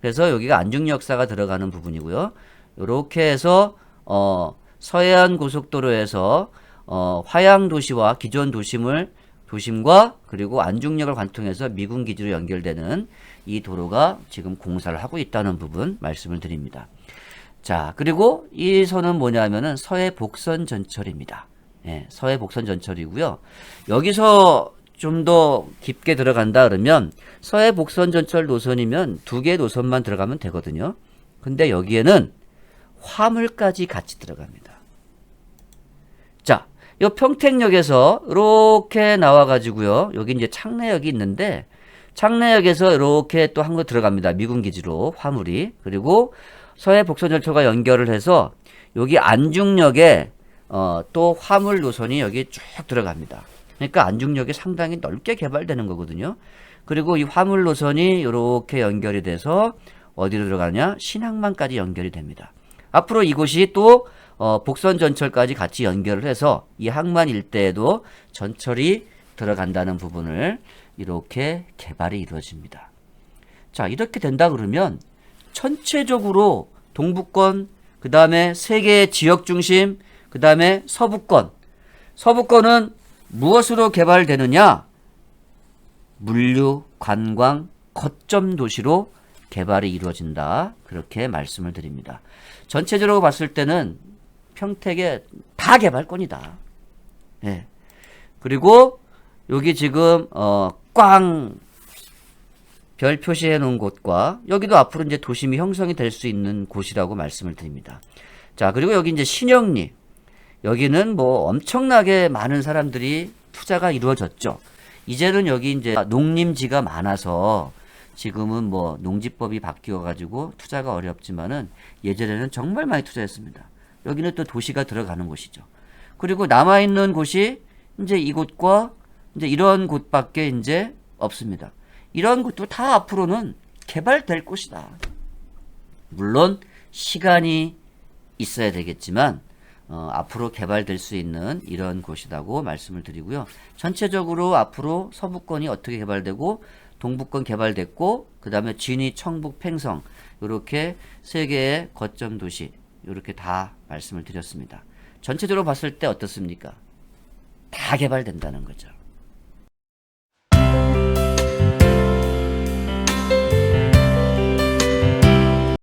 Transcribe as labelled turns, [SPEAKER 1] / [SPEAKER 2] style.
[SPEAKER 1] 그래서 여기가 안중역사가 들어가는 부분이고요. 이렇게 해서 어, 서해안 고속도로에서 어, 화양 도시와 기존 도심을 도심과 그리고 안중역을 관통해서 미군 기지로 연결되는 이 도로가 지금 공사를 하고 있다는 부분 말씀을 드립니다. 자, 그리고 이 선은 뭐냐면은 서해 복선 전철입니다. 예, 서해 복선 전철이고요. 여기서 좀 더 깊게 들어간다 그러면 서해 복선 전철 노선이면 두 개 노선만 들어가면 되거든요. 근데 여기에는 화물까지 같이 들어갑니다. 자, 이 평택역에서 이렇게 나와 가지고요. 여기 이제 창내역이 있는데 창내역에서 이렇게 또 한 거 들어갑니다. 미군 기지로 화물이 그리고 서해 복선절철과 연결을 해서 여기 안중역에 어, 또 화물 노선이 여기 쭉 들어갑니다. 그러니까 안중역이 상당히 넓게 개발되는 거거든요. 그리고 이 화물 노선이 이렇게 연결이 돼서 어디로 들어가냐? 신항만까지 연결이 됩니다. 앞으로 이곳이 또 어, 복선 전철까지 같이 연결을 해서 이 항만 일대에도 전철이 들어간다는 부분을 이렇게 개발이 이루어집니다. 자, 이렇게 된다 그러면 전체적으로 동북권, 그 다음에 세계의 지역 중심, 그 다음에 서부권. 서부권은 무엇으로 개발되느냐? 물류, 관광, 거점 도시로 개발이 이루어진다. 그렇게 말씀을 드립니다. 전체적으로 봤을 때는 평택에 다 개발권이다. 예. 그리고 여기 지금 어 꽝 별 표시해 놓은 곳과 여기도 앞으로 이제 도심이 형성이 될 수 있는 곳이라고 말씀을 드립니다. 자, 그리고 여기 이제 신영리. 여기는 뭐 엄청나게 많은 사람들이 투자가 이루어졌죠. 이제는 여기 이제 농림지가 많아서 지금은 뭐 농지법이 바뀌어 가지고 투자가 어렵지만은 예전에는 정말 많이 투자했습니다. 여기는 또 도시가 들어가는 곳이죠. 그리고 남아 있는 곳이 이제 이곳과 이제 이런 곳밖에 이제 없습니다. 이런 곳도 다 앞으로는 개발될 곳이다. 물론 시간이 있어야 되겠지만 어, 앞으로 개발될 수 있는 이런 곳이라고 말씀을 드리고요. 전체적으로 앞으로 서부권이 어떻게 개발되고 동북권 개발됐고 그 다음에 진위, 청북, 팽성 이렇게 세 개의 거점 도시 이렇게 다 말씀을 드렸습니다. 전체적으로 봤을 때 어떻습니까? 다 개발된다는 거죠.